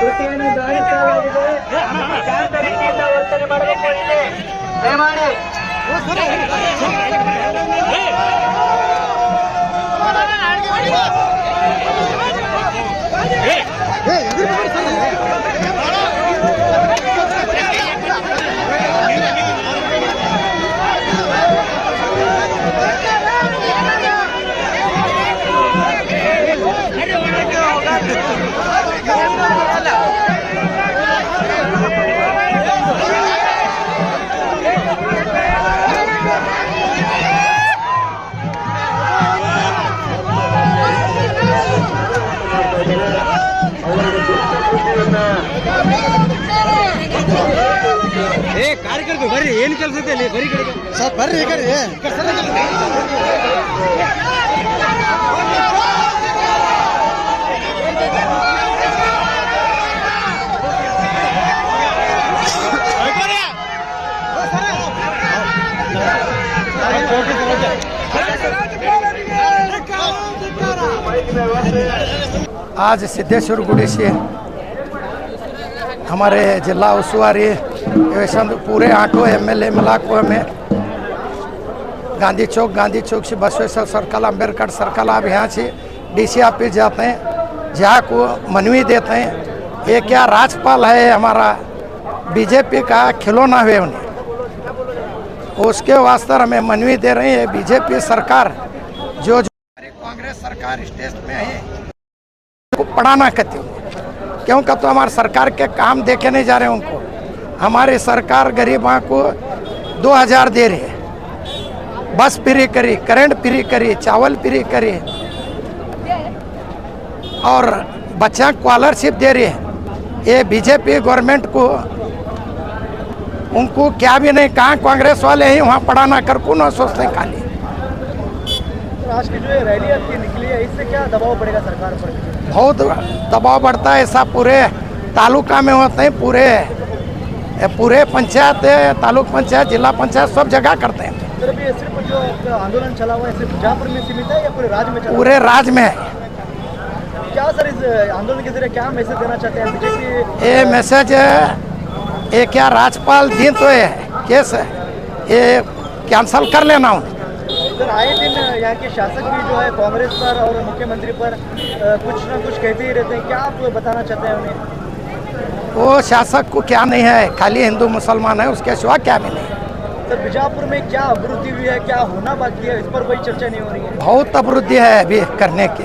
ಕೃತಿಯನ್ನು ದಾಳಿಸಲಾಗಿದೆ ಶಾಂತ ರೀತಿಯಿಂದ ವರ್ತನೆ ಮಾಡಬೇಕು ಇಲ್ಲಿ ದಯಮಾಡಿ ಏ ಕಾರ್ಯಕರ್ತರು ಬರ್ರಿ ಏನ್ ಕೆಲಸ ಐತೆ ಅಲ್ಲಿ ಬರೀ ಕಡೆ ಸರ್ ಬರ್ರಿ ಈ ಕಡೆ आज सिद्धेश्वर गुड़ी से हमारे जिला उसूआरी वैसे पूरे आठों एम एल ए मिला को हमें गांधी चौक गांधी चौक से बसवेश्वर सर्कल अंबेडकर सर्कल, आप यहाँ से डीसी ऑफ़िस जाते हैं, जहाँ को मनवी देते हैं। ये क्या राजपाल है हमारा बीजेपी का खिलौना है उन्हें। उसके वास्ते हमें मनवी दे रहे हैं बीजेपी सरकार, जो जो कांग्रेस सरकार स्टेट में है को पढ़ाना कहते हो। क्यों कहते तो हमारे सरकार के काम देखे नहीं जा रहे उनको। हमारी सरकार गरीबों को दो हज़ार दे रही है। बस फ्री करी करंट फ्री करी चावल फ्री करी। और बच्चा स्कॉलरशिप दे रही है। ये बीजेपी गवर्नमेंट को उनको क्या भी नहीं कहाँ कांग्रेस वाले ही वहाँ पढ़ाना कर को ना सोचते खाली? आज की जो ये रैली आपकी निकली है इससे क्या दबाव पड़ेगा सरकार पर? बहुत दबाव बढ़ता है ऐसा पूरे तालुका में होते हैं पूरे पूरे पंचायत तालुक पंचायत जिला पंचायत सब जगह करते हैं। सिर्फ़ जो आंदोलन चला हुआ है सिर्फ़ बीजापुर में सीमित है या पूरे राज्य में पूरे राज्य में है। क्या सर इस आंदोलन के ज़रिए क्या मैसेज देना चाहते हैं? बीजेपी ये मैसेज ये क्या राज्यपाल दिन तो ये केस है ये कैंसल कर लेना उन्हें। सर आए दिन यहाँ के शासक भी जो है कांग्रेस पर और मुख्यमंत्री पर कुछ ना कुछ कहते ही रहते हैं। क्या आप बताना चाहते हैं उन्हें? वो शासक को क्या नहीं है? खाली हिंदू मुसलमान है उसके सिवा क्या भी नहीं सर बीजापुर में क्या अभिवृद्धि हुई है? क्या होना बाकी है? इस पर कोई चर्चा नहीं हो रही है। बहुत अभिवृद्धि है अभी करने की।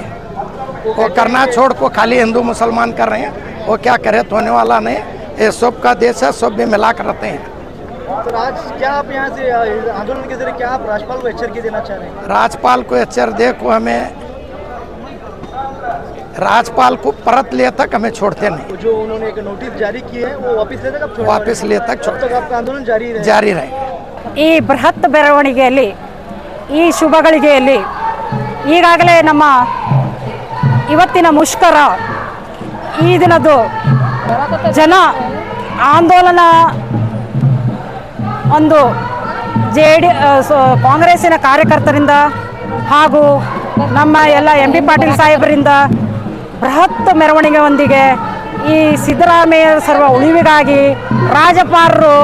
वो करना छोड़ को खाली हिंदू मुसलमान कर रहे हैं। वो क्या करे? तो होने वाला नहीं। ये सब का देश है सब भी मिला कर रहते हैं। सर आज क्या आप यहाँ से आंदोलन के ज़रिए क्या आप राज्यपाल को एचर देना चाह रहे हैं? राज्यपाल को एचर दे को हमें। राज्यपाल को परत ले तक हमें छोड़ते नहीं तो जो उन्होंने एक नोटिस जारी की है वो वापस ले तक आप छोड़ वापस ले तक तब छोड़ तक आपका आंदोलन जारी रहे जारी रहे ಈ ಬೃಹತ್ ಬೆಳವಣಿಗೆಯಲ್ಲಿ ಈ ಶುಭಗಳಿಗೆಯಲ್ಲಿ ಈಗಾಗಲೇ ನಮ್ಮ ಇವತ್ತಿನ ಮುಷ್ಕರ ಈ ದಿನದ್ದು ಜನ ಆಂದೋಲನ ಒಂದು ಜೆ ಡಿ ಕಾಂಗ್ರೆಸ್ಸಿನ ಕಾರ್ಯಕರ್ತರಿಂದ ಹಾಗೂ ನಮ್ಮ ಎಲ್ಲ ಎಂ ಬಿ ಪಾಟೀಲ್ ಸಾಹೇಬರಿಂದ ಬೃಹತ್ ಮೆರವಣಿಗೆಯೊಂದಿಗೆ ಈ ಸಿದ್ದರಾಮಯ್ಯ ಸರ್ವ ಉಳಿವಿಗಾಗಿ ರಾಜ್ಯಪಾಲರು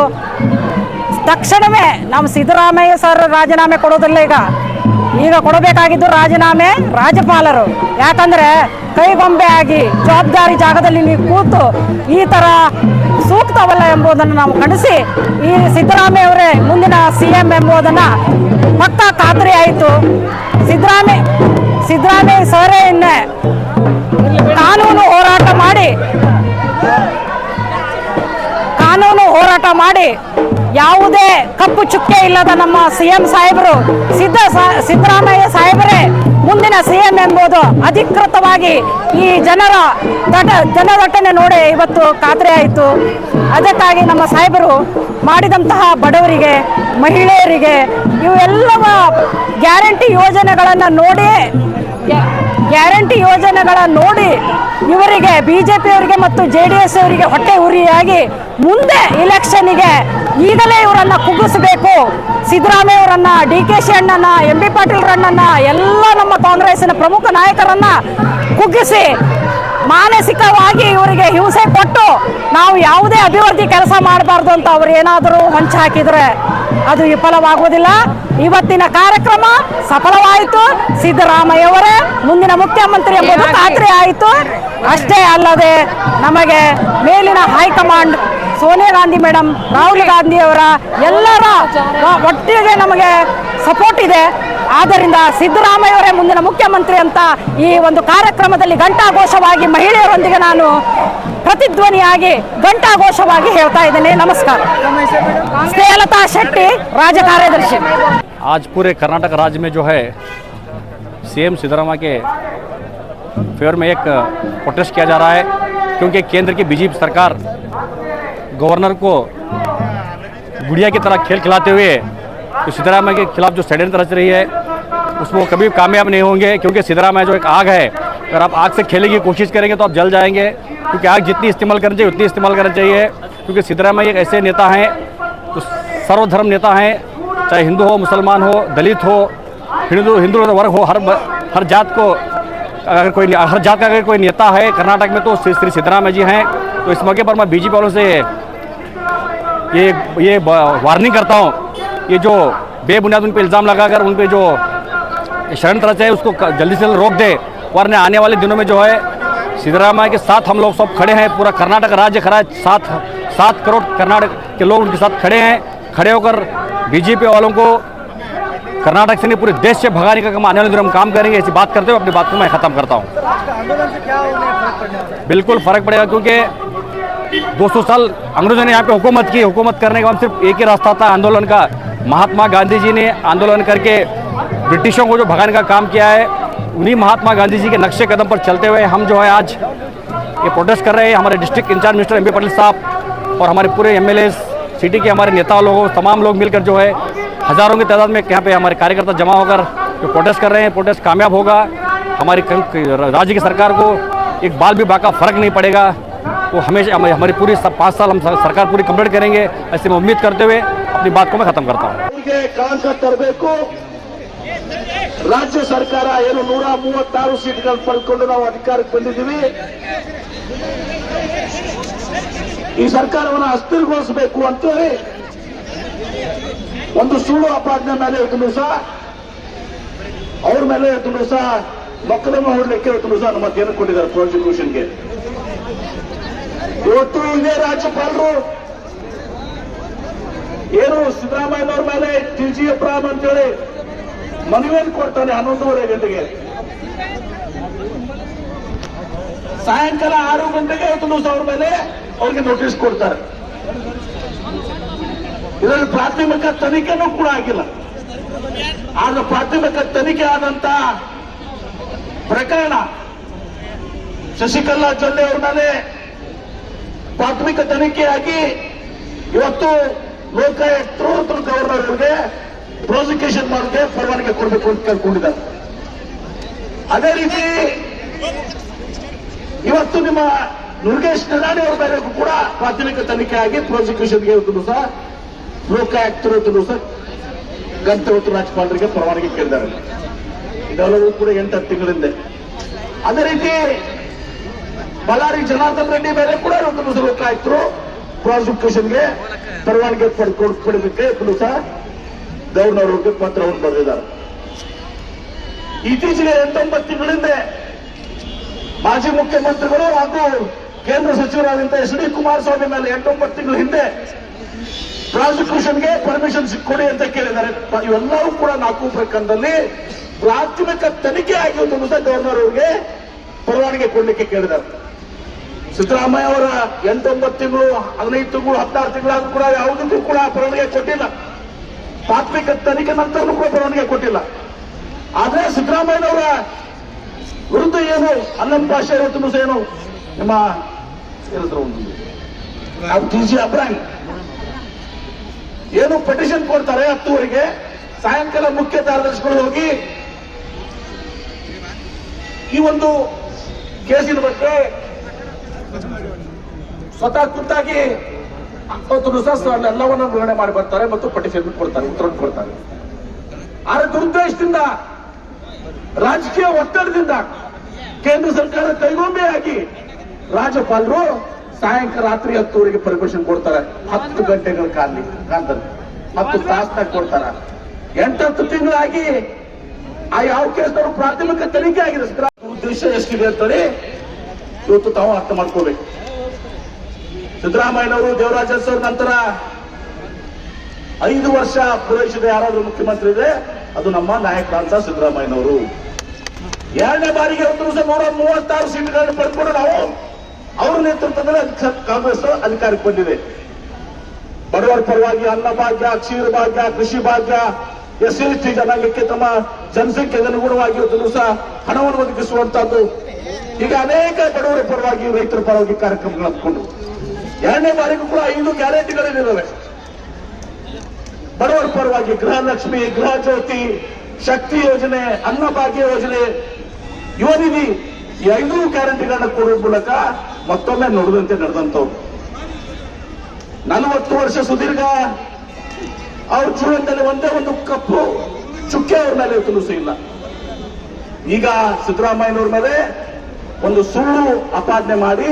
ತಕ್ಷಣವೇ ನಮ್ಮ ಸಿದ್ದರಾಮಯ್ಯ ಸರ್ ರಾಜೀನಾಮೆ ಕೊಡೋದಿಲ್ಲ ಈಗ. ಈಗ ಕೊಡಬೇಕಾಗಿದ್ದು ರಾಜೀನಾಮೆ ರಾಜ್ಯಪಾಲರು. ಯಾಕಂದ್ರೆ ಕೈಗೊಂಬೆ ಆಗಿ ಜವಾಬ್ದಾರಿ ಜಾಗದಲ್ಲಿ ನೀವು ಕೂತು ಈ ಥರ ಸೂಕ್ತವಲ್ಲ ಎಂಬುದನ್ನು ನಾವು ಖಂಡಿಸಿ ಈ ಸಿದ್ದರಾಮಯ್ಯ ಅವರೇ ಮುಂದಿನ ಸಿ ಎಂ ಎಂಬುದನ್ನು ಪಕ್ಕ ಖಾತ್ರಿ ಆಯಿತು. ಸಿದ್ದರಾಮಯ್ಯ ಸಿದ್ದರಾಮಯ್ಯ ಸರೇ ಇನ್ನೇ ಕಾನೂನು ಹೋರಾಟ ಮಾಡಿ. ಕಾನೂನು ಹೋರಾಟ ಮಾಡಿ. ಯಾವುದೇ ಕಪ್ಪು ಚುಕ್ಕೆ ಇಲ್ಲದ ನಮ್ಮ ಸಿ ಎಂ ಸಾಹೇಬರು, ಸಿದ್ದ ಸಿದ್ದರಾಮಯ್ಯ ಸಾಹೇಬರೇ, ಮುಂದಿನ ಸಿ ಎಂ ಎಂಬುದು ಅಧಿಕೃತವಾಗಿ ಈ ಜನರ ದಟ, ಜನದಟ್ಟಣೆ ನೋಡಿ ಇವತ್ತು ಖಾತ್ರಿ ಆಯಿತು. ಅದಕ್ಕಾಗಿ ನಮ್ಮ ಸಾಹೇಬರು ಮಾಡಿದಂತಹ ಬಡವರಿಗೆ, ಮಹಿಳೆಯರಿಗೆ ಇವೆಲ್ಲವ ಗ್ಯಾರಂಟಿ ಯೋಜನೆಗಳನ್ನು ನೋಡಿ ಗ್ಯಾರಂಟಿ ಯೋಜನೆಗಳ ನೋಡಿ ಇವರಿಗೆ ಬಿ ಜೆ ಪಿಯವರಿಗೆ ಮತ್ತು ಜೆ ಡಿ ಎಸ್ ಅವರಿಗೆ ಹೊಟ್ಟೆ ಉರಿಯಾಗಿ ಮುಂದೆ ಇಲೆಕ್ಷನ್ನಿಗೆ ಈಗಲೇ ಇವರನ್ನ ಕುಗ್ಗಿಸಬೇಕು. ಸಿದ್ದರಾಮಯ್ಯ ಅವರನ್ನ, ಡಿ ಕೆ ಶಿ ಅಣ್ಣನ ಎಂ ಬಿ ಪಾಟೀಲ್ ಅಣ್ಣನ ಎಲ್ಲ ನಮ್ಮ ಕಾಂಗ್ರೆಸ್ನ ಪ್ರಮುಖ ನಾಯಕರನ್ನ ಕುಗ್ಗಿಸಿ ಮಾನಸಿಕವಾಗಿ ಇವರಿಗೆ ಹಿಂಸೆ ಕೊಟ್ಟು ನಾವು ಯಾವುದೇ ಅಭಿವೃದ್ಧಿ ಕೆಲಸ ಮಾಡಬಾರ್ದು ಅಂತ ಅವ್ರು ಏನಾದರೂ ಹೊಂಚು ಹಾಕಿದ್ರೆ ಅದು ವಿಫಲವಾಗುವುದಿಲ್ಲ. ಇವತ್ತಿನ ಕಾರ್ಯಕ್ರಮ ಸಫಲವಾಯಿತು. ಸಿದ್ದರಾಮಯ್ಯವರೇ ಮುಂದಿನ ಮುಖ್ಯಮಂತ್ರಿ ಎಂಬುದು ಖಾತ್ರಿ ಆಯಿತು. ಅಷ್ಟೇ ಅಲ್ಲದೆ ನಮಗೆ ಮೇಲಿನ high command Sonia Gandhi madam Rahul ಗಾಂಧಿಯವರ ಎಲ್ಲರ ಒಟ್ಟಿಗೆ ನಮಗೆ ಸಪೋರ್ಟ್ ಇದೆ. ಆದ್ದರಿಂದ ಸಿದ್ದರಾಮಯ್ಯ ಅವರೇ ಮುಂದಿನ ಮುಖ್ಯಮಂತ್ರಿ ಅಂತ ಈ ಒಂದು ಕಾರ್ಯಕ್ರಮದಲ್ಲಿ ಘಂಟಾಘೋಷವಾಗಿ ಮಹಿಳೆಯರೊಂದಿಗೆ ನಾನು ಪ್ರತಿಧ್ವನಿಯಾಗಿ ಘಂಟಾಘೋಷವಾಗಿ ಹೇಳ್ತಾ ಇದ್ದೇನೆ ನಮಸ್ಕಾರ ಸ್ನೇಹಲತಾ ಶೆಟ್ಟಿ ರಾಜ ಕಾರ್ಯದರ್ಶಿ आज पूरे कर्नाटक राज्य में जो है सीएम सिद्धरामैया के फेवर में एक प्रोटेस्ट किया जा रहा है क्योंकि केंद्र की बीजेपी सरकार गवर्नर को गुड़िया की तरह खेल खिलाते हुए तो सिद्धरामैया के खिलाफ जो षड्यंत्र रच रही है, उसमें कभी कामयाब नहीं होंगे, क्योंकि सिद्धरामैया जो एक आग है, अगर आप आग से खेलने की कोशिश करेंगे तो आप जल जाएँगे, क्योंकि आग जितनी इस्तेमाल करनी चाहिए, उतनी इस्तेमाल करना चाहिए, क्योंकि सिद्धरामैया एक ऐसे नेता हैं तो सर्वधर्म नेता हैं, चाहे हिंदू हो, मुसलमान हो, दलित हो, हिंदू हिंदू वर्ग हो, हर हर जात को, अगर कोई हर जात का अगर कोई नेता है कर्नाटक में तो श्री सिद्धरामैया जी हैं तो इस मौके पर मैं बीजेपी वालों से ये ये वार्निंग करता हूँ ये जो बेबुनियाद उन पर इल्ज़ाम लगाकर उन पर जो शरण रचा है, उसको जल्दी से जल्द रोक दे। वरना आने वाले दिनों में जो है सिद्धरामैया के साथ हम लोग सब खड़े हैं, पूरा कर्नाटक राज्य खड़ा है, सात सात करोड़ कर्नाटक के लोग उनके साथ खड़े हैं, खड़े होकर बीजेपी वालों को कर्नाटक से नहीं, पूरे देश से भगाने का काम आने वाले दिनों में काम करेंगे, ऐसी बात करते हुए अपनी बात को मैं ख़त्म करता हूँ। बिल्कुल फ़र्क पड़ेगा, क्योंकि 200 साल अंग्रेज़ों ने यहाँ पे हुकूमत की, हुकूमत करने का सिर्फ़ एक ही रास्ता था आंदोलन का महात्मा गांधी जी ने आंदोलन करके ब्रिटिशों को जो भगाने का काम किया है, उन्हीं महात्मा गांधी जी के नक्शे कदम पर चलते हुए हम जो है आज ये प्रोटेस्ट कर रहे हैं। हमारे district incharge minister M Patel साहब और हमारे पूरे एम सिटी के हमारे नेता लोग, तमाम लोग मिलकर जो है, हज़ारों की तादाद में यहाँ पे हमारे कार्यकर्ता जमा होकर जो प्रोटेस्ट कर रहे हैं। प्रोटेस्ट कामयाब होगा। हमारी राज्य की सरकार को एक बाल भी बाका फ़र्क नहीं पड़ेगा। वो हमेशा, हमारी पूरी सब पाँच साल हम सरकार पूरी कंप्लीट करेंगे, ऐसे में उम्मीद करते हुए अपनी बात को मैं ख़त्म करता हूँ ಗೆ ಕಾಂಕ ತರಬೇಕು ರಾಜ್ಯ ಸರ್ಕಾರ ಏನು ನೂರ ಮೂವತ್ತಾರು ಸೀಟ್ಗಳು ಪಡ್ಕೊಂಡು ನಾವು ಅಧಿಕಾರಕ್ಕೆ ಬಂದಿದ್ದೀವಿ ಈ ಸರ್ಕಾರವನ್ನು ಅಸ್ಥಿರಗೊಳಿಸಬೇಕು ಅಂತೇಳಿ ಒಂದು ಸುಳ್ಳು ಅಪಾದನೆ ಮೇಲೆ ಇವತ್ತು ದಿವಸ ಅವ್ರ ಮೇಲೆ ಇವತ್ತು ದಿವಸ ಮೊಕದ್ದಮೆ ಹೊಡಲಿಕ್ಕೆ ಇವತ್ತು ದಿವಸ ಅನುಮತಿಯನ್ನು ಕೊಟ್ಟಿದ್ದಾರೆ ಪ್ರಾಸಿಕ್ಯೂಷನ್ಗೆ ಇವತ್ತು ಇದೇ ರಾಜ್ಯಪಾಲರು ಏನು ಸಿದ್ದರಾಮಯ್ಯನವ್ರ ಮೇಲೆ ಟಿ ಜಿ ಅಬ್ರಾಮ್ ಅಂತೇಳಿ ಮನವಿಯನ್ನು ಕೊಡ್ತಾನೆ ಹನ್ನೊಂದೂವರೆ ಗಂಟೆಗೆ. ಸಾಯಂಕಾಲ ಆರು ಗಂಟೆಗೆ ಇವತ್ತು ದಿವಸ ಅವ್ರ ಮೇಲೆ ಅವ್ರಿಗೆ ನೋಟಿಸ್ ಕೊಡ್ತಾರೆ. ಇದರಲ್ಲಿ ಪ್ರಾಥಮಿಕ ತನಿಖೆನೂ ಕೂಡ ಆಗಿಲ್ಲ. ಆದ್ರೆ ಪ್ರಾಥಮಿಕ ತನಿಖೆ ಆದಂತ ಪ್ರಕರಣ ಶಶಿಕಲಾ ಜೊಲ್ಲೆ ಅವ್ರ ಮೇಲೆ ಪ್ರಾಥಮಿಕ ತನಿಖೆಯಾಗಿ ಇವತ್ತು ಲೋಕಾಯುಕ್ತರು ತ್ರೂ ಗವರ್ನರ್ ಅವರಿಗೆ ಪ್ರಾಸಿಕ್ಯೂಷನ್ ಮಾಡೋಕೆ ಪರವಾನಗಿ ಕೊಡಬೇಕು ಅಂತ ಕೇಳ್ಕೊಂಡಿದ್ದಾರೆ. ಅದೇ ರೀತಿ ಇವತ್ತು ನಿಮ್ಮ ದುರ್ಗೇಶ್ ನಿರಾಣಿ ಅವರ ಮೇಲೆ ಕೂಡ ಪ್ರಾಥಮಿಕ ತನಿಖೆ ಆಗಿ ಪ್ರಾಸಿಕ್ಯೂಷನ್ಗೆ ಇವತ್ತು ಸಹ ಲೋಕಾಯುಕ್ತರು ಇವತ್ತು ಸಹ ಗಂತ ಇವತ್ತು ರಾಜ್ಯಪಾಲರಿಗೆ ಪರವಾನಗಿ ಕೇಳಿದ್ದಾರೆ. ಇದೆಲ್ಲವೂ ಕೂಡ ಎಂಟು ತಿಂಗಳಿಂದ ಅದೇ ರೀತಿ ಬಳ್ಳಾರಿ ಜನಾರ್ದನ್ ರೆಡ್ಡಿ ಮೇಲೆ ಕೂಡ ಇವತ್ತು ಲೋಕಾಯುಕ್ತರು ಪ್ರಾಸಿಕ್ಯೂಷನ್ಗೆ ಪರವಾನಗಿ ಪಡ್ಕೊಂಡು ಕೊಡಬೇಕು ಗವರ್ನರ್ ಅವ್ರಿಗೆ ಪತ್ರವನ್ನು ಬರೆದಿದ್ದಾರೆ. ಇತ್ತೀಚೆಗೆ ಎಂಟೊಂಬತ್ತು ತಿಂಗಳಿಂದ ಮಾಜಿ ಮುಖ್ಯಮಂತ್ರಿಗಳು ಹಾಗೂ ಕೇಂದ್ರ ಸಚಿವರಾದಂಥ ಎಸ್ ಡಿ ಕುಮಾರಸ್ವಾಮಿ ಮೇಲೆ ಎಂಟೊಂಬತ್ತು ತಿಂಗಳ ಹಿಂದೆ ಪ್ರಾಸಿಕ್ಯೂಷನ್ಗೆ ಪರ್ಮಿಷನ್ ಕೊಡಿ ಅಂತ ಕೇಳಿದ್ದಾರೆ. ಇವೆಲ್ಲವೂ ಕೂಡ ನಾಲ್ಕು ಪ್ರಕರಣದಲ್ಲಿ ಪ್ರಾಥಮಿಕ ತನಿಖೆ ಒಂದು ದಿವಸ ಗವರ್ನರ್ ಅವರಿಗೆ ಪರವಾನಗಿ ಕೊಡ್ಲಿಕ್ಕೆ ಕೇಳಿದ್ದಾರೆ. ಸಿದ್ದರಾಮಯ್ಯ ಅವರ ಎಂಟೊಂಬತ್ತು ತಿಂಗಳು, ಹದಿನೈದು ತಿಂಗಳು, ಹದಿನಾರು ತಿಂಗಳಾದ್ರೂ ಕೂಡ ಯಾವುದಕ್ಕೂ ಕೂಡ ಪರವಾನಿಗೆ ಕೊಟ್ಟಿಲ್ಲ. ಪ್ರಾಥಮಿಕ ತನಿಖೆ ನಂತರನೂ ಕೂಡ ಬರವಣಿಗೆ ಕೊಟ್ಟಿಲ್ಲ. ಆದ್ರೆ ಸಿದ್ದರಾಮಯ್ಯನವರ ವಿರುದ್ಧ ಏನು ಅಲ್ಲಂ ಭಾಷೆ ತುಂಬ ಏನು, ನಿಮ್ಮ ಹೇಳಿದ್ರು ಒಂದು ಟಿ ಜಿ ಏನು ಪಟಿಷನ್ ಕೊಡ್ತಾರೆ ಹತ್ತುವರೆಗೆ, ಸಾಯಂಕಾಲ ಮುಖ್ಯ ಕಾರ್ಯದರ್ಶಿಗಳು ಹೋಗಿ ಈ ಒಂದು ಕೇಸಿನ ಬಗ್ಗೆ ಸ್ವತಃ ಖುದ್ದಾಗಿ ಅವತ್ತು ದಿವಸ ಎಲ್ಲವನ್ನ ನಿರ್ಣಯ ಮಾಡಿ ಬರ್ತಾರೆ ಮತ್ತು ಪಟಿಷನ್ ಕೊಡ್ತಾರೆ ಉತ್ತರ ಕೊಡ್ತಾರೆ. ಆದ್ರೆ ದುರುದ್ದೇಶದಿಂದ, ರಾಜಕೀಯ ಒತ್ತಡದಿಂದ ಕೇಂದ್ರ ಸರ್ಕಾರ ಕೈಗೊಂಬೆ ಆಗಿ ರಾಜ್ಯಪಾಲರು ಸಾಯಂಕಾಲ ರಾತ್ರಿ ಹತ್ತುವರೆಗೆ ಪರ್ಮಿಷನ್ ಕೊಡ್ತಾರೆ. ಹತ್ತು ಗಂಟೆಗಳ ಕಾಲ ಕಾಲದಲ್ಲಿ. ಹತ್ತು ತಾಸ್ನಾಗ ಕೊಡ್ತಾರ. ಎಂಟತ್ತು ತಿಂಗಳಾಗಿ ಆ ಯಾವ ಕೇಸ್ನವರು ಪ್ರಾಥಮಿಕ ತನಿಖೆ ಆಗಿದೆ ಉದ್ದೇಶ ಎಷ್ಟಿದೆ ಅಂತೇಳಿ ಇವತ್ತು ತಾವು ಅರ್ಥ ಮಾಡ್ಕೋಬೇಕು ಸಿದ್ದರಾಮಯ್ಯನವರು ದೇವರಾಜ ನಂತರ ಐದು ವರ್ಷ ಪೂರೈಸಿದ ಯಾರಾದ್ರೂ ಮುಖ್ಯಮಂತ್ರಿ ಇದೆ ಅದು ನಮ್ಮ ನಾಯಕರಾದಂತ ಸಿದ್ದರಾಮಯ್ಯನವರು. ಎರಡನೇ ಬಾರಿಗೆ ಒಂದು ನೂರ ಮೂವತ್ತಾರು ಸೀಟ್ಗಳನ್ನು ಪಡೆದುಕೊಂಡು ನಾವು ಅವರ ನೇತೃತ್ವದಲ್ಲಿ ಕಾಂಗ್ರೆಸ್ ಅಧಿಕಾರಕ್ಕೆ ಬಂದಿದೆ. ಬಡವರ ಪರವಾಗಿ ಅನ್ನ ಭಾಗ್ಯ, ಕ್ಷೀರ ಭಾಗ್ಯ, ಕೃಷಿ ಭಾಗ್ಯ, ಎಸ್ ಎಸ್ ಟಿ ಜನಾಂಗಕ್ಕೆ ತಮ್ಮ ಜನಸಂಖ್ಯೆಗೆ ಅನುಗುಣವಾಗಿ ದಿವಸ ಹಣವನ್ನು ಒದಗಿಸುವಂತಹದ್ದು. ಈಗ ಅನೇಕ ಬಡವರ ಪರವಾಗಿ ರೈತರ ಪರವಾಗಿ ಕಾರ್ಯಕ್ರಮಗಳು ಹಮ್ಮಿಕೊಂಡು ಎರಡನೇ ಬಾರಿಗೂ ಕೂಡ ಐದು ಗ್ಯಾರಂಟಿಗಳಿದ್ದಾವೆ ಬಡವರ ಪರವಾಗಿ ಗೃಹ ಲಕ್ಷ್ಮಿ, ಗೃಹ ಜ್ಯೋತಿ, ಶಕ್ತಿ ಯೋಜನೆ ಅನ್ನಭಾಗ್ಯ ಯೋಜನೆ, ಯುವ ಈ ಐದು ಗ್ಯಾರಂಟಿಗಳನ್ನ ಕೊಡುವ ಮೂಲಕ ಮತ್ತೊಮ್ಮೆ ನುಡಿದಂತೆ ನಡೆದಂತವ್ರು ನಲವತ್ತು ವರ್ಷ ಸುದೀರ್ಘ, ಅವ್ರ ಜೀವನದಲ್ಲಿ ಒಂದೇ ಒಂದು ಕಪ್ಪು ಚುಕ್ಕೆ ಅವ್ರ ಮೇಲೆ ತುಲಸು ಇಲ್ಲ. ಈಗ ಸಿದ್ದರಾಮಯ್ಯನವ್ರ ಮೇಲೆ ಒಂದು ಸುಳ್ಳು ಅಪಾದನೆ ಮಾಡಿ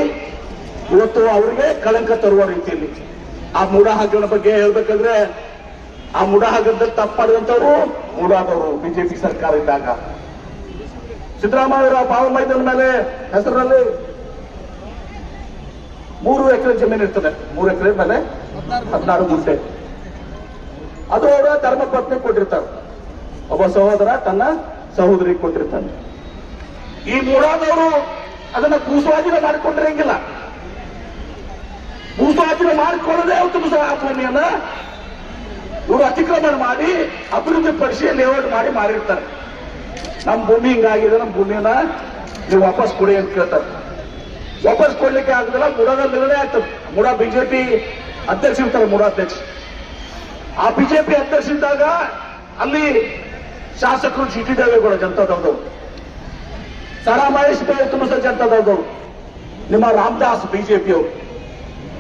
ಇವತ್ತು ಅವರಿಗೆ ಕಳಂಕ ತರುವ ರೀತಿಯಲ್ಲಿ. ಆ ಮೂಢ ಬಗ್ಗೆ ಹೇಳ್ಬೇಕಂದ್ರೆ, ಆ ಮೂಢ ತಪ್ಪಾದಂತವರು ಮೂಡಾದವರು ಬಿಜೆಪಿ ಸರ್ಕಾರ ಇದ್ದಾಗ ಸಿದ್ದರಾಮಯ್ಯರ ಪಾವ ಮೈದಾನ ಮೇಲೆ ಹೆಸರಿನಲ್ಲಿ ಮೂರು ಎಕರೆ ಜಮೀನು ಇರ್ತದೆ. ಮೂರು ಎಕರೆ ಮೇಲೆ ಹದಿನಾರು ಗುಂಟೆ ಅದು ಅವರ ಧರ್ಮ ಪತ್ನಿ ಕೊಟ್ಟಿರ್ತಾರೆ. ಒಬ್ಬ ಸಹೋದರ ತನ್ನ ಸಹೋದರಿಗೆ ಕೊಟ್ಟಿರ್ತಾನೆ. ಈ ಮೂರಾದವರು ಅದನ್ನ ಭೂಸ್ವಾಧೀನ ಮಾಡಿಕೊಂಡಿರಂಗಿಲ್ಲ. ಭೂಸ್ವಾಧೀನ ಮಾಡಿಕೊಳ್ಳದೆ ಅವತ್ತು ಭೂಸ್ವಾಮಿಯನ್ನ ಇವರು ಅತಿಕ್ರಮಣ ಮಾಡಿ, ಅಭಿವೃದ್ಧಿ ಪಡಿಸಿ ಲೇಔಟ್ ಮಾಡಿ ಮಾರಿರ್ತಾರೆ. ನಮ್ಮ ಭೂಮಿ ಹಿಂಗಾಗಿದೆ ನಮ್ಮ ಭೂಮಿಯನ್ನ ನೀವು ವಾಪಸ್ ಕೊಡಿ ಅಂತ ಕೇಳ್ತಾರೆ. ವಾಪಸ್ ಕೊಡ್ಲಿಕ್ಕೆ ಆಗದಿಲ್ಲ ಮುಡದ ನಿರ್ಣಯ ಆಗ್ತದೆ. ಮುಡ ಬಿಜೆಪಿ ಅಧ್ಯಕ್ಷ ಇರ್ತಾರೆ, ಮುಡ ಅಧ್ಯಕ್ಷ. ಆ ಬಿಜೆಪಿ ಅಧ್ಯಕ್ಷ ಇದ್ದಾಗ ಅಲ್ಲಿ ಶಾಸಕರು ಸಿ ಟಿ ದೇವೇಗೌಡ ಜನತಾದವ್ರು ಸಾರಾ ಮಹೇಶ್ ಬೇರೆ ತುಂಬಿಸ ಜನತಾದವ್ರು ನಿಮ್ಮ ರಾಮದಾಸ್ ಬಿಜೆಪಿಯವರು.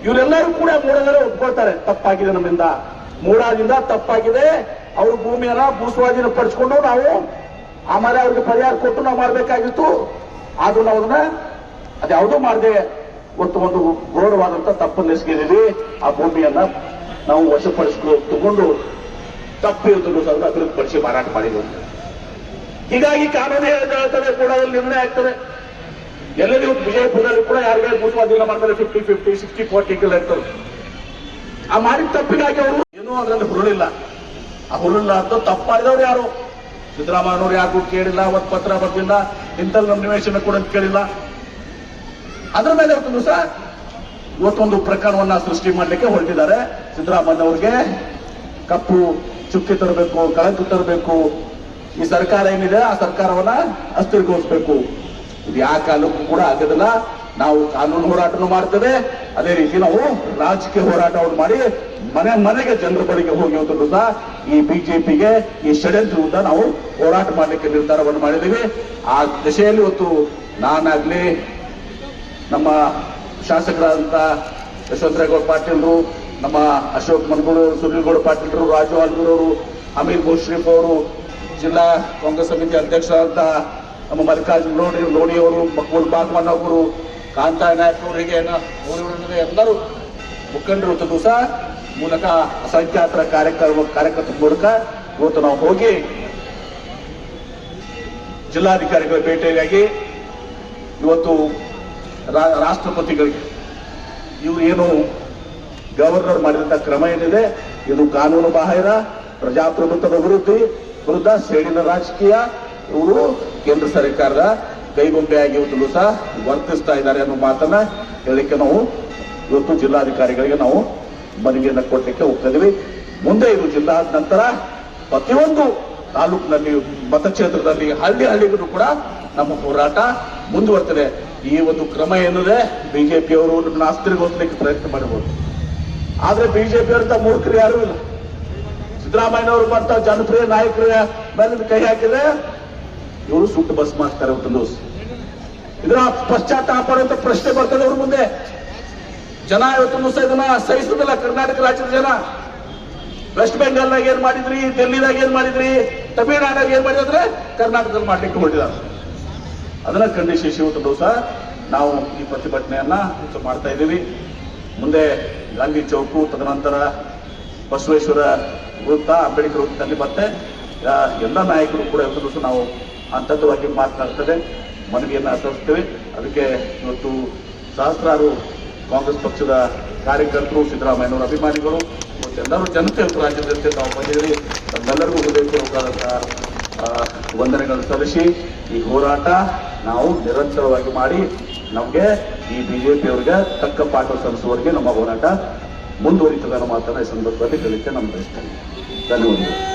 ಇವರೆಲ್ಲರೂ ಕೂಡ ಮೂಡದರೆ ಒಪ್ಕೊಳ್ತಾರೆ, ತಪ್ಪಾಗಿದೆ ನಮ್ಮಿಂದ. ಮೂಡಾದಿಂದ ತಪ್ಪಾಗಿದೆ. ಅವ್ರ ಭೂಮಿಯನ್ನ ಭೂಸ್ವಾಧೀನ ಪಡಿಸ್ಕೊಂಡು ನಾವು ಆಮೇಲೆ ಅವ್ರಿಗೆ ಪರಿಹಾರ ಕೊಟ್ಟು ನಾವು ಮಾಡಬೇಕಾಗಿತ್ತು. ಆದ್ರೂ ನಾವು ಅದನ್ನ ಅದ್ಯಾವುದೂ ಮಾಡದೆ. ಇವತ್ತು ಒಂದು ಘೋರವಾದಂತ ತಪ್ಪು ನೆಸಗಿದೀವಿ ಆ ಭೂಮಿಯನ್ನ ನಾವು ವಶಪಡಿಸ್ಕೊಂಡು ತಗೊಂಡು ತಪ್ಪಿರುತ್ತಲು ಸಹ ಅಭಿವೃದ್ಧಿಪಡಿಸಿ ಮಾರಾಟ ಮಾಡಿದ್ವಿ ಹೀಗಾಗಿ ಕಾನೂನು ಹೇಳ್ತದೆ ಕೂಡ ನಿರ್ಣಯ ಆಗ್ತದೆ. ಎಲ್ಲರಿಗೂ ವಿಜಯಪುರದಲ್ಲಿ ಕೂಡ ಯಾರಿಗೆ ಭೂಸ್ವಾಧೀನ ಮಾಡ್ತಾರೆ ಫಿಫ್ಟಿ ಫಿಫ್ಟಿ ಸಿಕ್ಸ್ಟಿ ಫೋರ್ಟಿ ಇರ್ತದೆ ಆ ಮಾಡಿದ ತಪ್ಪಿಗಾಗಿ ಅವರು ಏನೂ ಅದರಲ್ಲಿ ಹುರುಳಿಲ್ಲ. ಆ ಹುರುಳಿಲ್ಲ ಅಂತ ತಪ್ಪು ಮಾಡಿದವ್ರು ಯಾರು? ಸಿದ್ದರಾಮಯ್ಯನವ್ರು ಯಾರಿಗೂ ಕೇಳಿಲ್ಲ, ಅವತ್ತು ಪತ್ರ ಬರ್ಲಿಲ್ಲ ಇಂಥಲ್ಲಿ ನಮ್ಮ ನಿವೇಶನ ಕೂಡ ಅಂತ ಕೇಳಿಲ್ಲ. ಅದ್ರ ಮೇಲೆ ಒಂದು ದಿವಸ ಇವತ್ತೊಂದು ಪ್ರಕರಣವನ್ನ ಸೃಷ್ಟಿ ಮಾಡಲಿಕ್ಕೆ ಹೊರಟಿದ್ದಾರೆ. ಸಿದ್ದರಾಮಯ್ಯನವ್ರಿಗೆ ಕಪ್ಪು ಚುಕ್ಕಿ ತರಬೇಕು, ಕಳಂಕ ತರಬೇಕು. ಈ ಸರ್ಕಾರ ಏನಿದೆ, ಆ ಸರ್ಕಾರವನ್ನ ಅಸ್ಥಿರಗೊಳಿಸಬೇಕು. ಇದು ಯಾವ ಕಾಲಕ್ಕೂ ಕೂಡ ಆಗೋದಿಲ್ಲ ನಾವು ಕಾನೂನು ಹೋರಾಟನೂ ಮಾಡ್ತೇವೆ. ಅದೇ ರೀತಿ ನಾವು ರಾಜಕೀಯ ಹೋರಾಟವನ್ನು ಮಾಡಿ ಮನೆ ಮನೆಗೆ ಜನರ ಬಳಿಗೆ ಹೋಗಿ ಸಹ ಈ ಬಿಜೆಪಿಗೆ ಈ ಷಡ್ಯಂತ್ರ ವಿರುದ್ಧ ನಾವು ಹೋರಾಟ ಮಾಡಲಿಕ್ಕೆ ನಿರ್ಧಾರವನ್ನು ಮಾಡಿದ್ದೀವಿ. ಆ ದಿಶೆಯಲ್ಲಿ ಇವತ್ತು ನಾನಾಗ್ಲಿ ನಮ್ಮ ಶಾಸಕರಾದಂತ ಯಶವಂತರೇಗೌಡ ಪಾಟೀಲ್ರು, ನಮ್ಮ ಅಶೋಕ್ ಮನ್ಗೂರು ಸುನೀಲ್ಗೌಡ ಪಾಟೀಲ್ರು, ರಾಜು ಹಲ್ಗೂರವರು ಅಮೀರ್ ಅವರು, ಜಿಲ್ಲಾ ಕಾಂಗ್ರೆಸ್ ಸಮಿತಿ ಅಧ್ಯಕ್ಷರಾದಂತ ನಮ್ಮ ಮಲ್ಲಿಕಾರ್ಜುನ ನೋಡಿ ನೋಡಿಯವರು ಮಕ್ಬೂಲ್ ಬಾಗ್ಮನ್ ಅವರು ಕಾಂತಾ ನಾಯಕ್ ಅವರಿಗೆ ಎಲ್ಲರೂ ಮುಖಂಡರು ದಿವಸ ಮೂಲಕ ಅಸಂಖ್ಯಾತರ ಕಾರ್ಯಕ್ರಮ ಕಾರ್ಯಕರ್ತ ಮೂಲಕ ಇವತ್ತು ನಾವು ಹೋಗಿ ಜಿಲ್ಲಾಧಿಕಾರಿಗಳ ಭೇಟಿಯಾಗಿ ಇವತ್ತು ರಾಷ್ಟ್ರಪತಿಗಳಿಗೆ ಇವರು ಏನು ಗವರ್ನರ್ ಮಾಡಿದಂತ ಕ್ರಮ ಏನಿದೆ ಇದು ಕಾನೂನು ಬಾಹಿರ, ಪ್ರಜಾಪ್ರಭುತ್ವದ ವಿರುದ್ಧ ವಿರುದ್ಧ ಸೇಡಿನ ರಾಜಕೀಯ ಇವರು ಕೇಂದ್ರ ಸರ್ಕಾರದ ಕೈಗೊಂಬೆಯಾಗಿ ಇವತ್ತು ಸಹ ವರ್ತಿಸ್ತಾ ಇದ್ದಾರೆ ಅನ್ನೋ ಮಾತನ್ನ ಹೇಳಲಿಕ್ಕೆ ನಾವು ಇವತ್ತು ಜಿಲ್ಲಾಧಿಕಾರಿಗಳಿಗೆ ನಾವು ಮನವಿಯನ್ನು ಕೊಡ್ಲಿಕ್ಕೆ ಹೋಗ್ತಿದ್ವಿ ಮುಂದೆ ಇದು ಜಿಲ್ಲಾ ನಂತರ ಪ್ರತಿಯೊಂದು ತಾಲೂಕಿನಲ್ಲಿ ಮತಕ್ಷೇತ್ರದಲ್ಲಿ ಹಳ್ಳಿ ಹಳ್ಳಿಗೂ ಕೂಡ ನಮ್ಮ ಹೋರಾಟ ಮುಂದುವರ್ತದೆ. ಈ ಒಂದು ಕ್ರಮ ಏನಿದೆ, ಬಿಜೆಪಿಯವರು ನಮ್ಮನ್ನ ಅಸ್ಥಿರಗೊಳಿಸಲಿಕ್ಕೆ ಪ್ರಯತ್ನ ಮಾಡಬಹುದು. ಆದ್ರೆ ಬಿಜೆಪಿ ಅಂತ ಮೂರ್ಖರು ಯಾರು ಇಲ್ಲ. ಸಿದ್ದರಾಮಯ್ಯನವರು ಬಂತ ಜನಪ್ರಿಯ ನಾಯಕರ ಮೇಲೆ ಕೈ ಹಾಕಿದ್ರೆ ಇವರು ಸುಟ್ಟು ಬಸ್ ಮಾಡ್ತಾರೆ ಒಂದು ಇದರ ಪಶ್ಚಾತ್ತಾಪ ಪಡುವಂತ ಪ್ರಶ್ನೆ ಬರ್ತದೆ ಅವ್ರ ಮುಂದೆ. ಜನ ಇವತ್ತು ಸಹ ಇದನ್ನ ಸಹಿಸುದಿಲ್ಲ, ಕರ್ನಾಟಕ ರಾಜ್ಯದ ಜನ. ವೆಸ್ಟ್ ಬೆಂಗಾಲ್ನಾಗ ಏನ್ ಮಾಡಿದ್ರಿ ಡೆಲ್ಲಿದಾಗ ಏನ್ ಮಾಡಿದ್ರಿ, ತಮಿಳುನಾಡಾಗ ಏನ್ ಮಾಡಿದ್ರೆ ಕರ್ನಾಟಕದಲ್ಲಿ ಮಾಡ್ಲಿಕ್ಕೆ ಹೊರಟಿದ್ದಾರೆ ಅದನ್ನ ಖಂಡಿಸಿ ಇವತ್ತು ದಿವಸ ನಾವು ಈ ಪ್ರತಿಭಟನೆಯನ್ನ ಮಾಡ್ತಾ ಇದ್ದೀವಿ. ಮುಂದೆ ಗಾಂಧಿ ಚೌಕು, ತದನಂತರ ಬಸವೇಶ್ವರ ವೃತ್ತ, ಅಂಬೇಡ್ಕರ್ ವೃತ್ತದಲ್ಲಿ ಮತ್ತೆ ಎಲ್ಲ ನಾಯಕರು ಕೂಡ ಇವತ್ತು ನಾವು ಹಂತವಾಗಿ ಮಾತನಾಡ್ತದೆ. ಮನವಿಯನ್ನು ಸಲ್ಲಿಸ್ತೇವೆ. ಅದಕ್ಕೆ ಇವತ್ತು ಸಹಸ್ರಾರು ಕಾಂಗ್ರೆಸ್ ಪಕ್ಷದ ಕಾರ್ಯಕರ್ತರು, ಸಿದ್ದರಾಮಯ್ಯನವರ ಅಭಿಮಾನಿಗಳು ಮತ್ತು ಎಲ್ಲರೂ ಜನತೆ ರಾಜ್ಯದ ಜನತೆ ನಾವು ಬಂದಿದ್ದೀವಿ ತಮ್ಮೆಲ್ಲರಿಗೂ ಹೃದಯಪೂರ್ವಕವಾದಂತಹ ವಂದನೆಗಳನ್ನು ಸಲ್ಲಿಸಿ, ಈ ಹೋರಾಟ ನಾವು ನಿರಂತರವಾಗಿ ಮಾಡಿ, ನಮಗೆ ಈ ಬಿಜೆಪಿಯವರಿಗೆ ತಕ್ಕ ಪಾಠ ಸಲ್ಲಿಸುವವರೆಗೆ ನಮ್ಮ ಹೋರಾಟ ಮುಂದುವರಿತದ ಮಾತನ್ನ ಈ ಸಂದರ್ಭದಲ್ಲಿ ಕಲಿತೆ ನಮ್ಮ ಬಯಸ್ತೇನೆ ಧನ್ಯವಾದಗಳು.